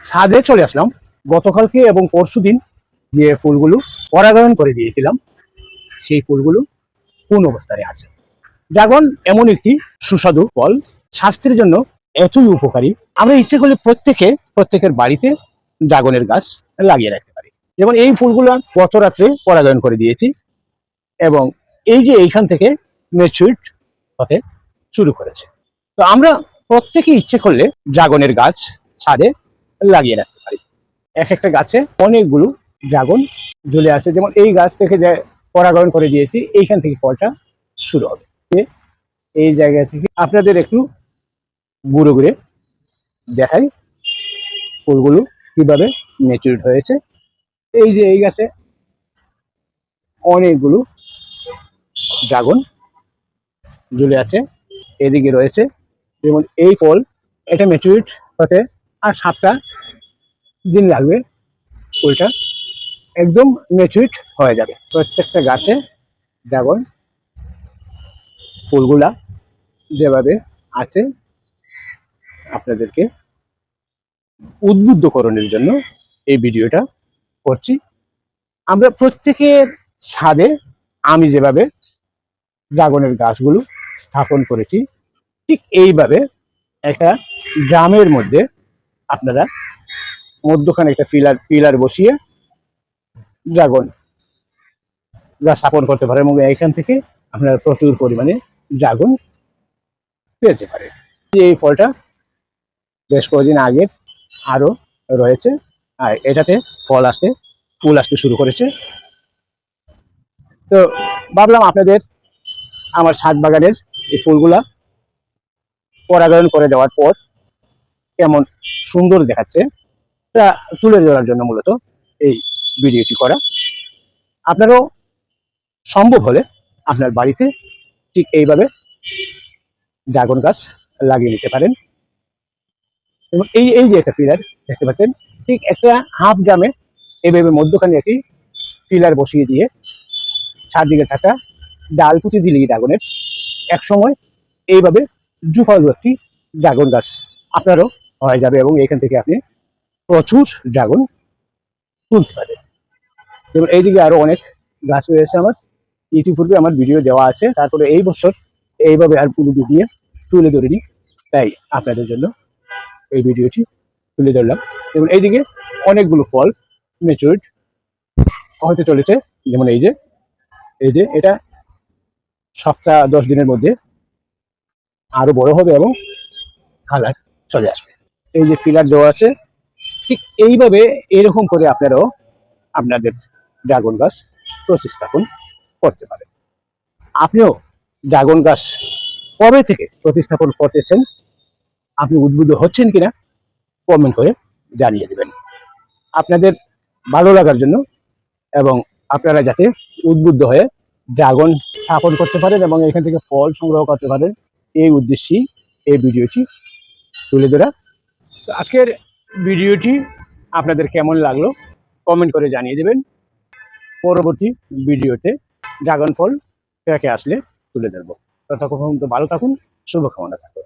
ছাদে চলে আসলাম। গতকালকে এবং পরশুদিন যে ফুলগুলো পরাগায়ন করে দিয়েছিলাম, সেই ফুলগুলো কোন অবস্থায় আছে? ড্রাগন এমন একটি সুস্বাদু ফল, স্বাস্থ্যের জন্য এতই উপকারী। আমরা ইচ্ছে করলে প্রত্যেকে, প্রত্যেকের বাড়িতে ড্রাগনের গাছ লাগিয়ে রাখতে পারি। যেমন এই ফুলগুলো গত রাত্রে পরাগায়ন করে দিয়েছি এবং এই যে এইখান থেকে ম্যাচুইট হতে শুরু করেছে। তো আমরা প্রত্যেকে ইচ্ছে করলে ড্রাগনের গাছ ছাদে লাগিয়ে রাখতে পারি। এক একটা গাছে অনেকগুলো ড্রাগন ঝুলে আছে। যেমন এই গাছ থেকে যে পরাগায়ন করে দিয়েছি, এইখান থেকে ফলটা শুরু হবে। এই জায়গা থেকে আপনাদের একটু গুঁড়ো ঘুরে দেখাই ফুলগুলো কীভাবে ম্যাচুরিট হয়েছে। এই যে এই গাছে অনেকগুলো ড্রাগন ঝুলে আছে। এদিকে রয়েছে, যেমন এই ফল, এটা ম্যাচুরিট হতে আর সাতটা দিন লাগবে ফুলটা একদম ম্যাচুরিট হয়ে যাবে। প্রত্যেকটা গাছে ড্রাগন ফুলগুলা যেভাবে আছে আপনাদেরকে উদ্বুদ্ধকরণের জন্য এই ভিডিওটা করছি। আমরা প্রত্যেকের ছাদে আমি যেভাবে ড্রাগনের গাছগুলো স্থাপন করেছি, ঠিক এইভাবে একটা গ্রামের মধ্যে আপনারা মধ্যখানে একটা পিলার পিলার বসিয়ে ড্রাগন গাছ স্থাপন করতে পারেন এবং এখান থেকে আপনারা প্রচুর পরিমাণে ড্রাগন পেয়েছে পারেন। এই ফলটা বেশ কয়েকদিন আগে আরও রয়েছে, আর এটাতে ফল আসতে, ফুল আসতে শুরু করেছে। তো ভাবলাম আপনাদের আমার ছাদ বাগানের এই ফুলগুলা পরাগায়ন করে দেওয়ার পর কেমন সুন্দর দেখাচ্ছে, তা তুলে ধরার জন্য মূলত এই ভিডিওটি করা। আপনারও সম্ভব হলে আপনার বাড়িতে ঠিক এইভাবে ড্রাগন গাছ লাগিয়ে নিতে পারেন। এবং এই এই যে একটা পিলার, দেখতে পাচ্ছেন, ঠিক একটা হাফ গ্রামে এইভাবে মধ্যখানে একটি পিলার বসিয়ে দিয়ে চারদিকে চারটা ডাল পুঁতি দিলেই ড্রাগনের। এক সময় এইভাবে জুফালু একটি ড্রাগন গাছ আপনারও হয়ে যাবে এবং এখান থেকে আপনি প্রচুর ড্রাগন তুলতে পারেন এবং এইদিকে আরও অনেক গাছ রয়েছে আমার। ইতিপূর্বে আমার ভিডিও দেওয়া আছে। তারপরে এই বছর এইভাবে আর পুরো দিয়ে তুলে ধরিনি। তাই আপনাদের জন্য এই ভিডিওটি তুলে ধরলাম। এবং এইদিকে অনেকগুলো ফল ম্যাচুরিড হতে চলেছে। যেমন এই যে এই যে এটা সপ্তাহ দশ দিনের মধ্যে আরও বড় হবে এবং কালার চলে আসবে। এই যে পিলার দেওয়া আছে, ঠিক এইভাবে এরকম করে আপনারাও আপনাদের ড্রাগন গাছ প্রতিস্থাপন করতে পারেন। আপনিও ড্রাগন গাছ কবে থেকে প্রতিস্থাপন করতেছেন, আপনি উদ্বুদ্ধ হচ্ছেন কিনা কমেন্ট করে জানিয়ে দেবেন। আপনাদের ভালো লাগার জন্য এবং আপনারা যাতে উদ্বুদ্ধ হয়ে ড্রাগন স্থাপন করতে পারেন এবং এখান থেকে ফল সংগ্রহ করতে পারেন, এই উদ্দেশ্যেই এই ভিডিওটি তুলে ধরা তো আজকের ভিডিওটি আপনাদের কেমন লাগল কমেন্ট করে জানিয়ে দেবেন। পরবর্তী ভিডিওতে ড্রাগন ফল প্যাকে আসলে তুলে ধরবো। ততক্ষণ তো ভালো থাকুন, শুভকামনা থাকুন